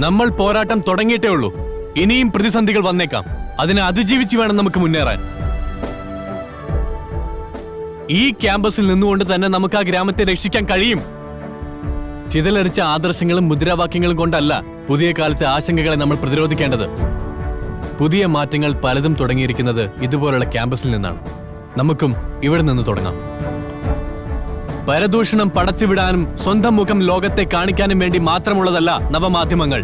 നമ്മൾ പോരാട്ടം തുടങ്ങിയിട്ടേ ഉള്ളൂ. ഇനിയും പ്രതിസന്ധികൾ വന്നേക്കാം. അതിനെ അതിജീവിച്ച് വേണം നമുക്ക് മുന്നേറാൻ. ഈ ക്യാമ്പസിൽ നിന്നുകൊണ്ട് തന്നെ നമുക്ക് ആ ഗ്രാമത്തെ രക്ഷിക്കാൻ കഴിയും. ചിതലരിച്ച ആദർശങ്ങളും മുദ്രാവാക്യങ്ങളും കൊണ്ടല്ല പുതിയ കാലത്തെ ആശങ്കകളെ നമ്മൾ പ്രതിരോധിക്കേണ്ടത്. പുതിയ മാറ്റങ്ങൾ പലതും തുടങ്ങിയിരിക്കുന്നത് ഇതുപോലുള്ള ക്യാമ്പസിൽ നിന്നാണ്. നമുക്കും ഇവിടെ നിന്ന് തുടങ്ങാം. പരദൂഷണം പടച്ചുവിടാനും സ്വന്തം മുഖം ലോകത്തെ കാണിക്കാനും വേണ്ടി മാത്രമുള്ളതല്ല നവമാധ്യമങ്ങൾ.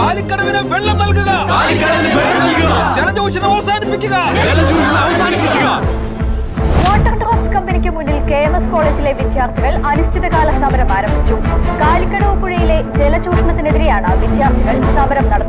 കാലിക്കടവിന് വെള്ളം നൽകുക. ജലദൂഷണം അവസാനിപ്പിക്കുക. കോളേജിലെ വിദ്യാർത്ഥികൾ അനിശ്ചിതകാല സമരം ആരംഭിച്ചു. കാലിക്കടവ് പുഴയിലെ ജലചൂഷണത്തിനെതിരെയാണ് വിദ്യാർത്ഥികൾ സമരം നടത്തുന്നത്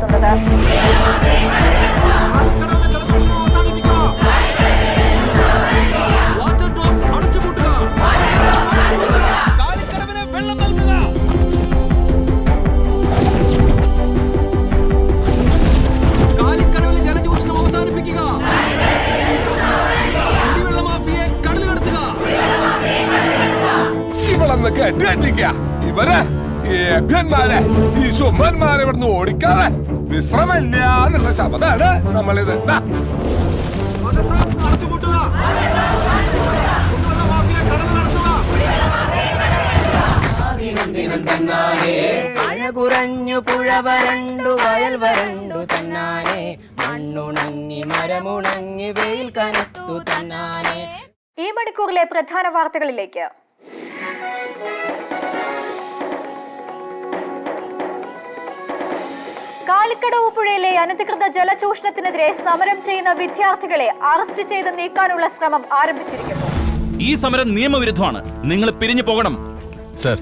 കേട്ടിരിക്ക ഇവരെ ഈ അഭ്യന്മാരെ ഈ സുമ്മന്മാരെ ഇവിടുന്ന് ഓടിക്കാതെ വിശ്രമമില്ല എന്നുള്ള ശബ്ദമാണ് നമ്മളിത്. ദാ. മഴ കുറഞ്ഞു പുഴ വരണ്ടു വയൽ വരണ്ടു തന്നാനെ. മണ്ണുണങ്ങി മരമുണങ്ങി വെയിൽ കനത്തു തന്നാനെ. ഈ മണിക്കൂറിലെ പ്രധാന വാർത്തകളിലേക്ക് കാലിക്കടവ് പുഴയിലെ അനധികൃത ജലചൂഷണത്തിനെതിരെ സമരം ചെയ്യുന്ന വിദ്യാർത്ഥികളെ അറസ്റ്റ് ചെയ്ത് നീക്കാനുള്ള ശ്രമം ആരംഭിച്ചിരിക്കുന്നു. ഈ സമരം നിയമവിരുദ്ധമാണ്. നിങ്ങൾ പിരിഞ്ഞു പോകണം. സർ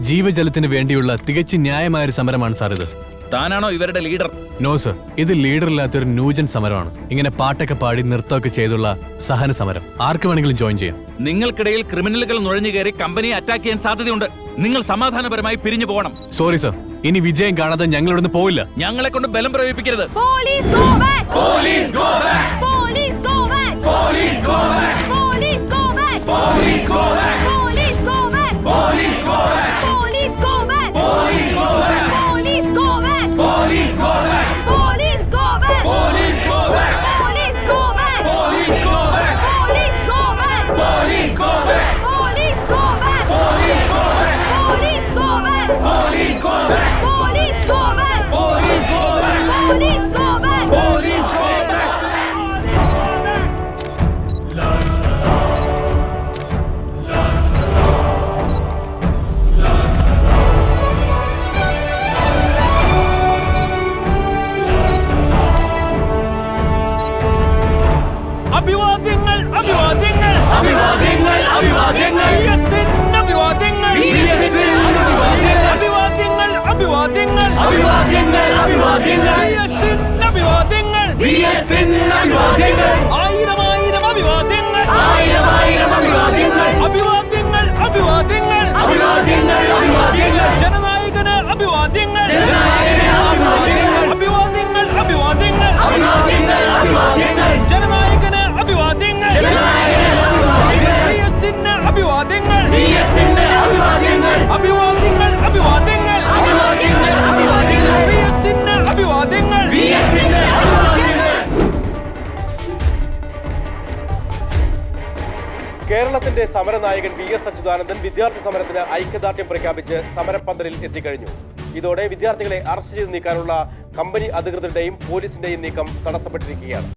ജീവജലത്തിന് വേണ്ടിയുള്ള തികച്ചു ന്യായമായ ഒരു സമരമാണ് സാർ ഇത്. താനാണോ ഇവരുടെ ലീഡർ? No sir. ഇത് ലീഡർ ഇല്ലാത്ത ഒരു ന്യൂജൻ സമരമാണ്. ഇങ്ങനെ പാട്ടൊക്കെ പാടി നൃത്തമൊക്കെ ചെയ്തുള്ള സഹന സമരം. ആർക്ക് വേണമെങ്കിലും ജോയിൻ ചെയ്യാം. നിങ്ങൾക്കിടയിൽ ക്രിമിനലുകൾ നുഴഞ്ഞു കയറി കമ്പനിയെ അറ്റാക്ക് ചെയ്യാൻ സാധ്യതയുണ്ട്. നിങ്ങൾ സമാധാനപരമായി പിരിഞ്ഞു പോകണം. Sorry sir. ഇനി വിജയം കാണാതെ ഞങ്ങൾ ഇവിടുന്ന് പോവില്ല. ഞങ്ങളെ കൊണ്ട് ബലം പ്രയോഗിപ്പിക്കരുത്. Police go back police go back! അഭിവാദ്യങ്ങൾ ആയിരം ആയിരം അഭിവാദ്യങ്ങൾ. ആയിരം ആയിരം അഭിവാദ്യങ്ങൾ. അഭിവാദ്യങ്ങൾ അഭിവാദ്യങ്ങൾ. അഭിവാദ്യങ്ങൾ അഭിവാദ്യങ്ങൾ. ജനനായകന് അഭിവാദ്യങ്ങൾ. കേരളത്തിന്റെ സമരനായകൻ വി എസ് അച്യുതാനന്ദൻ വിദ്യാർത്ഥി സമരത്തിന് ഐക്യദാർഢ്യം പ്രഖ്യാപിച്ച് സമരപ്പന്തലിൽ എത്തിക്കഴിഞ്ഞു. ഇതോടെ വിദ്യാർത്ഥികളെ അറസ്റ്റ് ചെയ്ത് നീക്കാനുള്ള കമ്പനി അധികൃതരുടെയും പോലീസിന്റെയും നീക്കം തടസ്സപ്പെട്ടിരിക്കുകയാണ്.